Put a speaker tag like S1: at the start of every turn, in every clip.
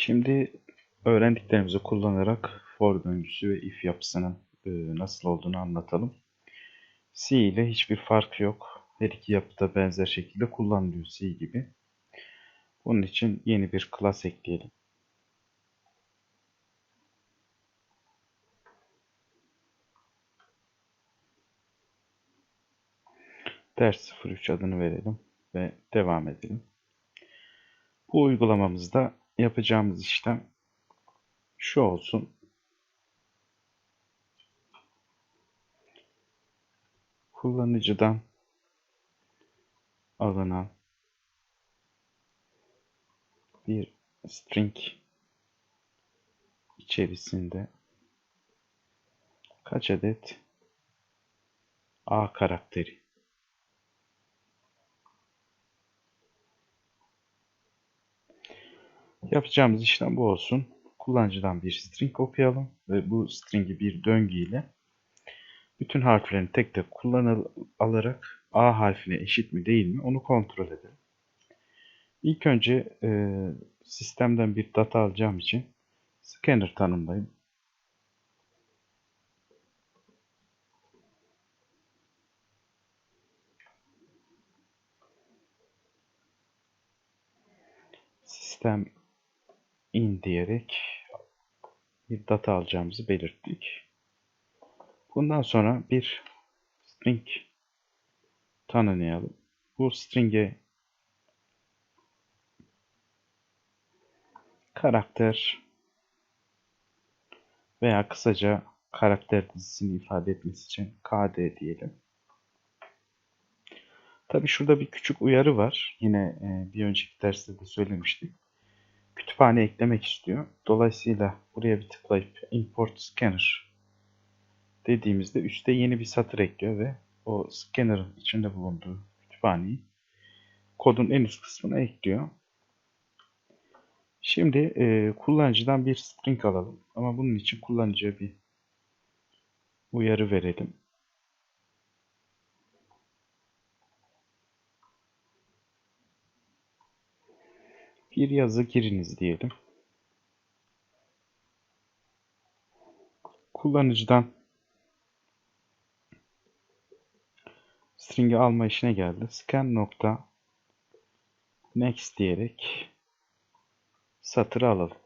S1: Şimdi öğrendiklerimizi kullanarak for döngüsü ve if yapısının e, nasıl olduğunu anlatalım. C ile hiçbir fark yok. Her iki yapıda benzer şekilde kullanılıyor C gibi. Bunun için yeni bir class ekleyelim. Ders 03 adını verelim ve devam edelim. Bu uygulamamızda yapacağımız işlem şu olsun. Kullanıcıdan alınan bir string içerisinde kaç adet A karakteri Yapacağımız işlem bu olsun. Kullanıcıdan bir string okuyalım ve bu stringi bir döngü ile bütün harflerini tek tek kullanarak A harfine eşit mi değil mi onu kontrol edelim. İlk önce e, sistemden bir data alacağım için scanner tanımlayayım. Sistem in diyerek bir data alacağımızı belirttik. Bundan sonra bir string tanımlayalım. Bu string'e karakter veya kısaca karakter dizisini ifade etmesi için KD diyelim. Tabi şurada bir küçük uyarı var. Yine bir önceki derste de söylemiştik kütüphane eklemek istiyor. Dolayısıyla buraya bir tıklayıp import scanner dediğimizde üstte yeni bir satır ekliyor ve o scanner'ın içinde bulunduğu kütüphaneyi kodun en üst kısmına ekliyor. Şimdi e, kullanıcıdan bir string alalım. Ama bunun için kullanıcıya bir uyarı verelim. Bir yazı giriniz diyelim. Kullanıcıdan string'i alma işine geldi. Scan nokta next diyerek satırı alalım.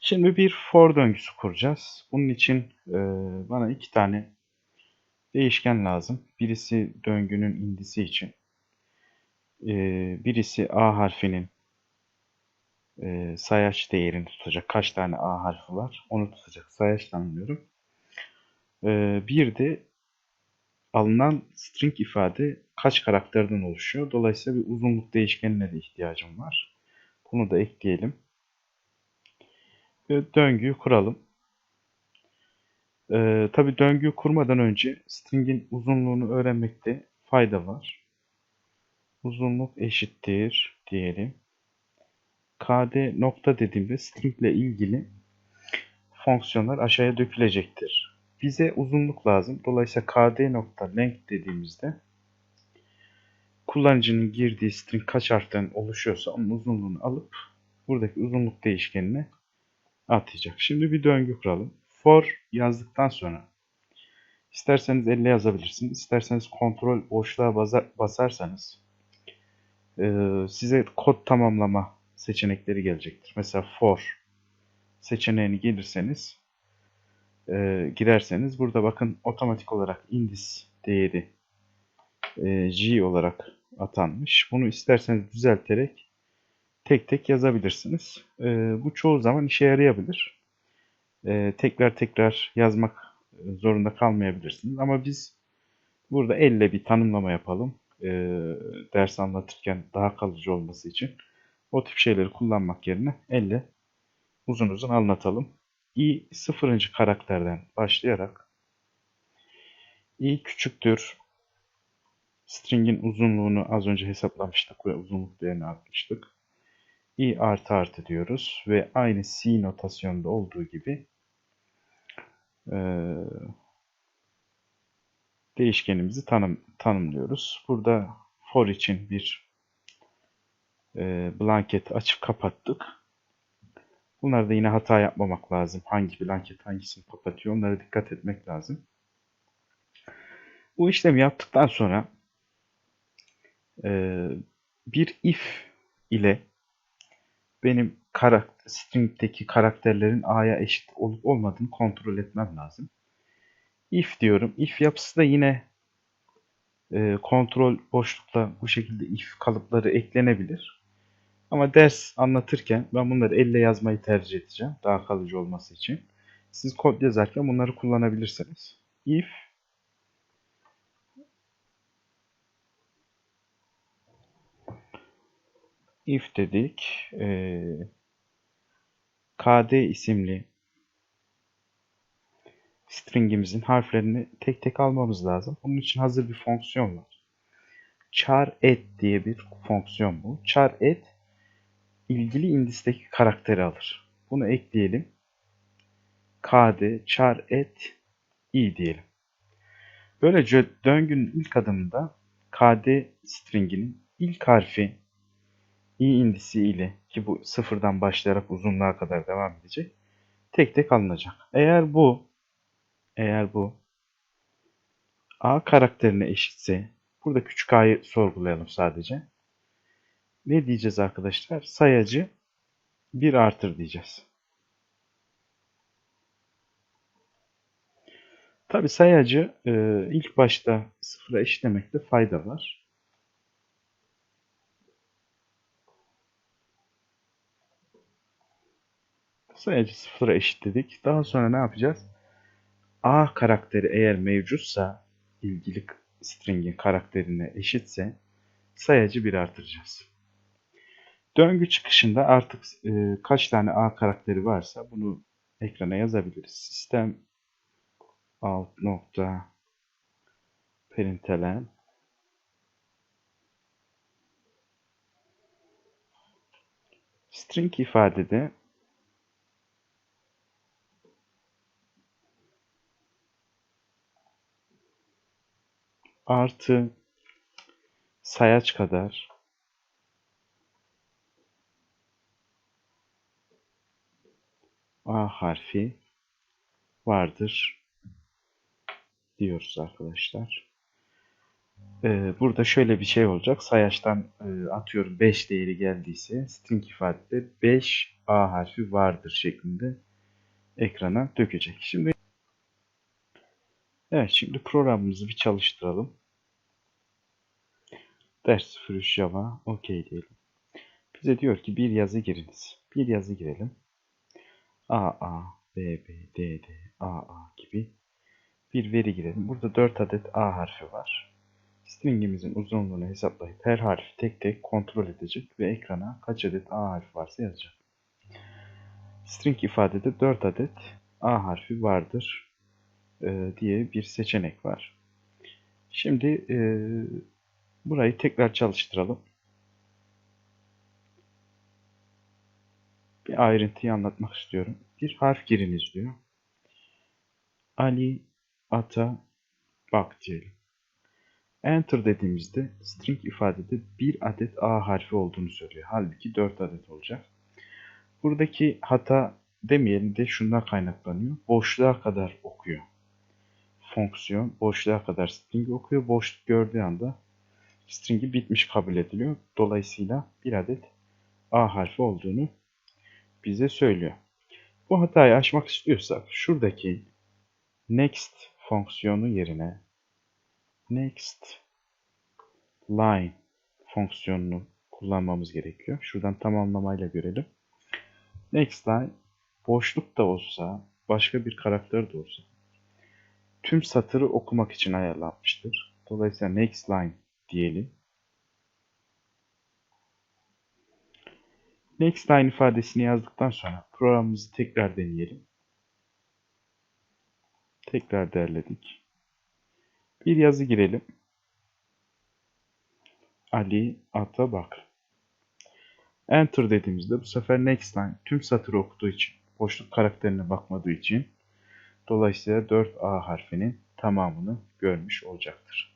S1: Şimdi bir for döngüsü kuracağız. Bunun için e, bana iki tane değişken lazım. Birisi döngünün indisi için. E, birisi A harfinin e, sayaç değerini tutacak. Kaç tane A harfi var onu tutacak. Sayaç tanımlıyorum. E, bir de alınan string ifade kaç karakterden oluşuyor. Dolayısıyla bir uzunluk değişkenine de ihtiyacım var. Bunu da ekleyelim. Ve döngüyü kuralım. Ee, Tabi döngüyü kurmadan önce string'in uzunluğunu öğrenmekte fayda var. Uzunluk eşittir diyelim kd nokta dediğimde string ile ilgili fonksiyonlar aşağıya dökülecektir. Bize uzunluk lazım. Dolayısıyla kd nokta length dediğimizde kullanıcının girdiği string kaç harften oluşuyorsa onun uzunluğunu alıp buradaki uzunluk değişkenine atayacak. Şimdi bir döngü kuralım. For yazdıktan sonra isterseniz elle yazabilirsiniz. isterseniz kontrol boşluğa basarsanız size kod tamamlama seçenekleri gelecektir. Mesela for seçeneğini gelirseniz e, girerseniz burada bakın otomatik olarak indis değeri e, g olarak atanmış. Bunu isterseniz düzelterek tek tek yazabilirsiniz. E, bu çoğu zaman işe yarayabilir. E, tekrar tekrar yazmak zorunda kalmayabilirsiniz. Ama biz burada elle bir tanımlama yapalım. E, ders anlatırken daha kalıcı olması için. O tip şeyleri kullanmak yerine elle uzun uzun anlatalım. i sıfırıncı karakterden başlayarak i küçüktür string'in uzunluğunu az önce hesaplamıştık ve uzunluk değerini atmıştık. i artı artı diyoruz ve aynı c notasyonda olduğu gibi e, değişkenimizi tanım, tanımlıyoruz. Burada for için bir e, blanket açıp kapattık. Bunlarda yine hata yapmamak lazım. Hangi blanket hangisini kapatıyor onlara dikkat etmek lazım. Bu işlemi yaptıktan sonra e, bir if ile benim karakter, string'deki karakterlerin a'ya eşit olup olmadığını kontrol etmem lazım. If diyorum. If yapısı da yine e, kontrol boşlukta bu şekilde if kalıpları eklenebilir. Ama ders anlatırken ben bunları elle yazmayı tercih edeceğim. Daha kalıcı olması için. Siz kod yazarken bunları kullanabilirsiniz. If if dedik. Ee, KD isimli stringimizin harflerini tek tek almamız lazım. Bunun için hazır bir fonksiyon var. Char et diye bir fonksiyon bu. Char et ilgili indisteki karakteri alır. Bunu ekleyelim. KD char et i diyelim. Böylece döngünün ilk adımında KD stringinin ilk harfi i indisi ile ki bu sıfırdan başlayarak uzunluğa kadar devam edecek. Tek tek alınacak. Eğer bu eğer bu a karakterine eşitse burada küçük a'yı sorgulayalım sadece. Ne diyeceğiz arkadaşlar? Sayacı 1 artır diyeceğiz. Tabi sayacı e, ilk başta sıfıra eşitlemekte fayda var. Sayacı sıfıra eşitledik. Daha sonra ne yapacağız? A karakteri eğer mevcutsa ilgili stringin karakterine eşitse sayacı 1 artıracağız. Döngü çıkışında artık e, kaç tane A karakteri varsa bunu ekrana yazabiliriz. Sistem alt nokta println string ifadede artı sayaç kadar A harfi vardır diyoruz arkadaşlar. Ee, burada şöyle bir şey olacak. Sayaçtan e, atıyorum 5 değeri geldiyse string ifadede 5 A harfi vardır şeklinde ekrana dökecek. Şimdi Evet şimdi programımızı bir çalıştıralım. Ders 03 Java OK diyelim. Bize diyor ki bir yazı giriniz. Bir yazı girelim. A, A, B, B, D, D, A, A gibi bir veri girelim. Burada 4 adet A harfi var. Stringimizin uzunluğunu hesaplayıp her harfi tek tek kontrol edecek ve ekrana kaç adet A harfi varsa yazacak. String ifadede 4 adet A harfi vardır e, diye bir seçenek var. Şimdi e, burayı tekrar çalıştıralım. Bir ayrıntıyı anlatmak istiyorum. Bir harf giriniz diyor. Ali Ata Bak diyelim. Enter dediğimizde string ifadede bir adet A harfi olduğunu söylüyor. Halbuki 4 adet olacak. Buradaki hata demeyelim de şundan kaynaklanıyor. Boşluğa kadar okuyor fonksiyon boşluğa kadar string okuyor. Boşluk gördüğü anda stringi bitmiş kabul ediliyor. Dolayısıyla bir adet A harfi olduğunu bize söylüyor. Bu hatayı aşmak istiyorsak şuradaki next fonksiyonu yerine next line fonksiyonunu kullanmamız gerekiyor. Şuradan tamamlamayla görelim. Next line boşluk da olsa, başka bir karakter de olsa tüm satırı okumak için ayarlanmıştır. Dolayısıyla next line diyelim. Next line ifadesini yazdıktan sonra programımızı tekrar deneyelim. Tekrar derledik. Bir yazı girelim. Ali ata bak. Enter dediğimizde bu sefer next line tüm satırı okuduğu için, boşluk karakterine bakmadığı için Dolayısıyla 4A harfinin tamamını görmüş olacaktır.